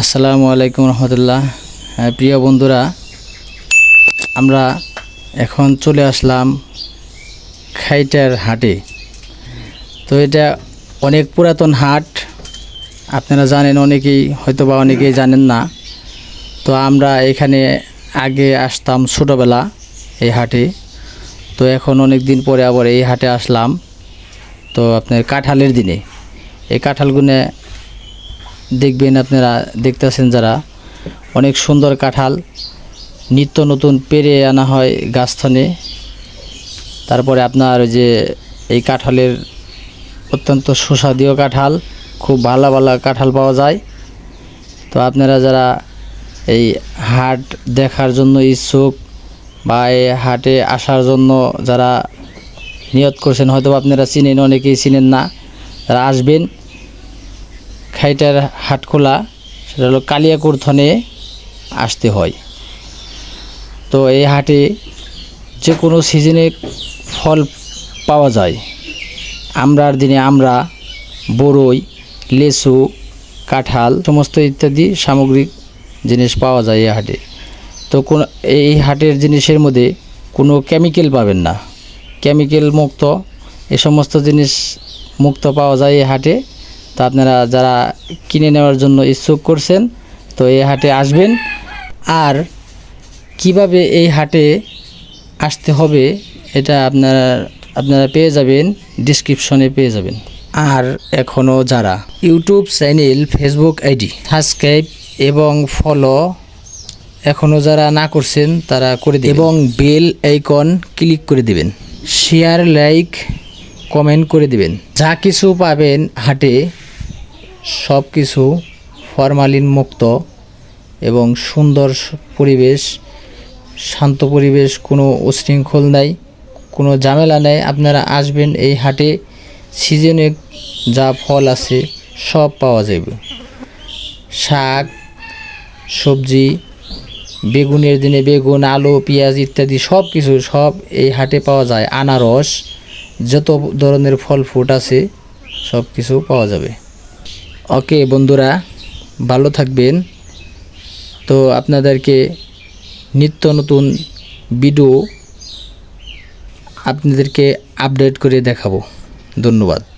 আসসালামু আলাইকুম রহমতুল্লাহ। হ্যাঁ, প্রিয় বন্ধুরা আমরা এখন চলে আসলাম খাইটার হাটে। তো এটা অনেক পুরাতন হাট আপনারা জানেন অনেকেই হয়তো বা অনেকেই জানেন না। তো আমরা এখানে আগে আসতাম ছোটোবেলা এই হাটে। তো এখন অনেক দিন পরে আবার এই হাটে আসলাম তো আপনার কাঁঠালের দিনে। এই কাঁঠালগুনে দেখবেন আপনারা, দেখতেছেন যারা, অনেক সুন্দর কাঁঠাল, নিত্য নতুন পেরে আনা হয় গাছথনে তারপরে আপনার ওই যে, এই কাঁঠালের অত্যন্ত সুস্বাদীয় কাঁঠাল, খুব ভালো ভালো কাঁঠাল পাওয়া যায়। তো আপনারা যারা এই হাট দেখার জন্য ইচ্ছুক বা এই হাটে আসার জন্য যারা নিয়ত করছেন হয়তো আপনারা চিনেন, অনেকেই চিনেন না, তারা আসবেন। খাইটার হাট খোলা, সেটা হলো কালিয়াকুর থনে আসতে হয়। তো এই হাটে যে কোনো সিজনে ফল পাওয়া যায়। আমরার দিনে আমরা বড়ই লেসু, কাঁঠাল সমস্ত ইত্যাদি সামগ্রিক জিনিস পাওয়া যায় এই হাটে। তো কোন, এই হাটের জিনিসের মধ্যে কোনো কেমিক্যাল পাবেন না। কেমিক্যাল মুক্ত, এ সমস্ত জিনিস মুক্ত পাওয়া যায় এই হাটে। তো আপনারা যারা কিনে নেওয়ার জন্য ইচ্ছুক করছেন, তো এই হাটে আসবেন। আর কীভাবে এই হাটে আসতে হবে এটা আপনারা আপনারা পেয়ে যাবেন ডিসক্রিপশনে পেয়ে যাবেন। আর এখনও যারা YouTube channel Facebook ID subscribe এবং ফলো এখনও যারা না করছেন, তারা করে দিন এবং বেল আইকন ক্লিক করে দিবেন। শেয়ার লাইক কমেন্ট করে দিবেন। যা কিছু পাবেন হাটে সব কিছু ফরমালিন মুক্ত এবং সুন্দর পরিবেশ, শান্ত পরিবেশ, কোনো উশৃঙ্খল নাই, কোনো ঝামেলা নেই। আপনারা আসবেন এই হাটে, সিজনে যা ফল আছে সব পাওয়া যাবে। শাক, সবজি, বেগুনের দিনে বেগুন, আলু, পেঁয়াজ ইত্যাদি সব কিছু সব এই হাটে পাওয়া যায়। আনারস, যত ধরনের ফল ফ্রুট আছে সব কিছু পাওয়া যাবে। ওকে বন্ধুরা ভালো থাকবেন। তো আপনাদেরকে নিত্য নতুন ভিডিও আপনাদেরকে আপডেট করে দেখাবো। ধন্যবাদ।